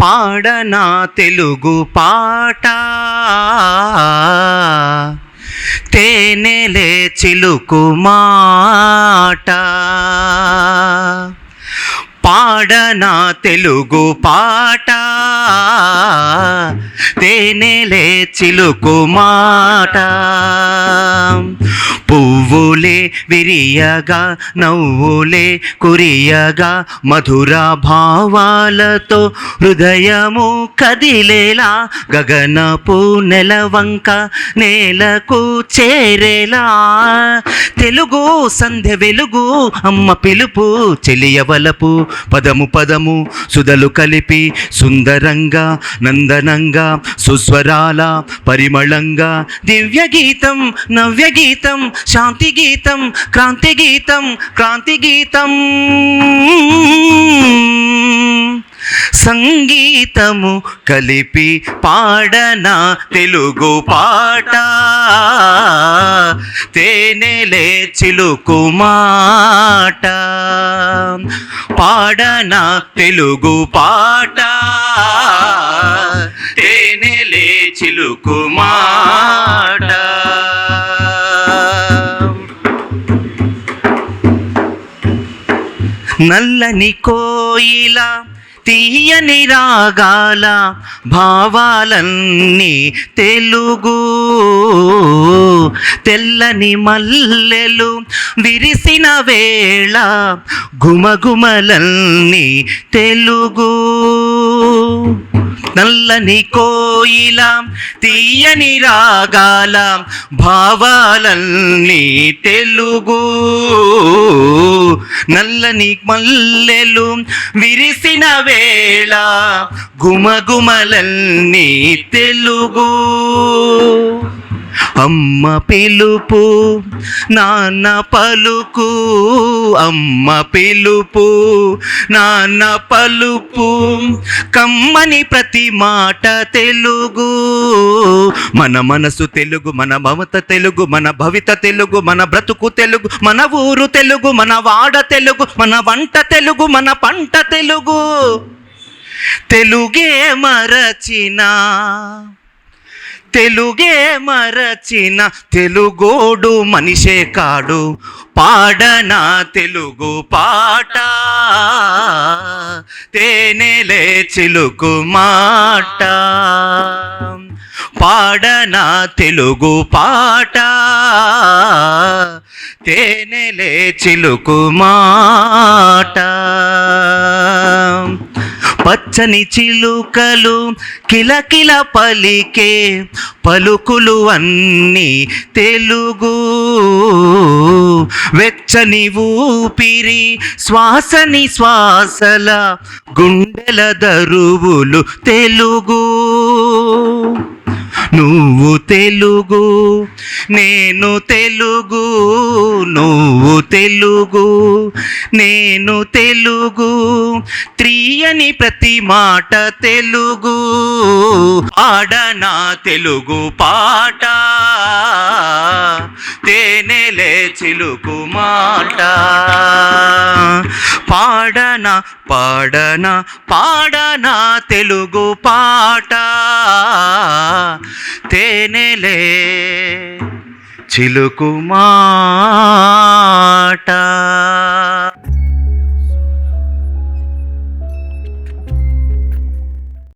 పాడనా తెలుగు పాట. తేనెలే చిలుకు మాట. పాడనా తెలుగు పాట. తేనెలే చిలుకు మాట. పువ్వులే విరియగా నవ్వులే కురియగా మధుర భావాలతో హృదయము కదిలేలా గగనపు నెలవంక నేలకు చేరేలా. తెలుగు సంధ్య వెలుగు అమ్మ పిలుపు చెలియవలపు పదము పదము సుధలు కలిపి సుందరంగా నందనంగా సుస్వరాల పరిమళంగా దివ్య గీతం నవ్య గీతం శాంతి గీతం క్రాంతి గీతం క్రాంతి గీతం. సంగీతము కలిపి పాడన తెలుగు పాట. తేనెలే చిలుకు మాట పాడన తెలుగు పాట. తేనెలే చిలుకు మాట నల్లని కోయిల తీయని రాగాల భావాలన్నీ తెలుగు. తెల్లని మల్లెలు విరిసిన వేళ గుమగుమలన్నీ తెలుగు. నల్లని కోయిలాం తీయని రాగాల భావాలన్నీ తెలుగు. నల్లని మల్లెలు విరిసిన వేళ గుమగుమలన్నీ తెలుగు. అమ్మ పిలుపు నాన్న పలుకు. అమ్మ పిలుపు నాన్న పలుపు. కమ్మని ప్రతి మాట తెలుగు. మన మనసు తెలుగు మన మమత తెలుగు మన భవిత తెలుగు మన బ్రతుకు తెలుగు మన ఊరు తెలుగు మన వాడ తెలుగు మన వంట తెలుగు మన పంట తెలుగు. తెలుగే మరచినా తెలుగే మరచిన తెలుగోడు మనిషే కాడు. పాడన తెలుగు పాట. తేనెలే చిలుకు మాట. పాడన తెలుగు పాట. తేనెలే చిలుకు మాట. పచ్చని చిలుకలు కిలకిల పలికే పలుకులు అన్నీ తెలుగు. వెచ్చని ఊపిరి శ్వాసని శ్వాసల గుండెల దరువులు తెలుగు. నువ్వు తెలుగు నేను తెలుగు నువ్వు తెలుగు నేను తెలుగు త్రియని ప్రతి మాట తెలుగు ఆడనా తెలుగు పాట తేనెలే చిలుకు మాట. పాడన పాడన పాడనా తెలుగు పాట తేనెలే చిలుకు మా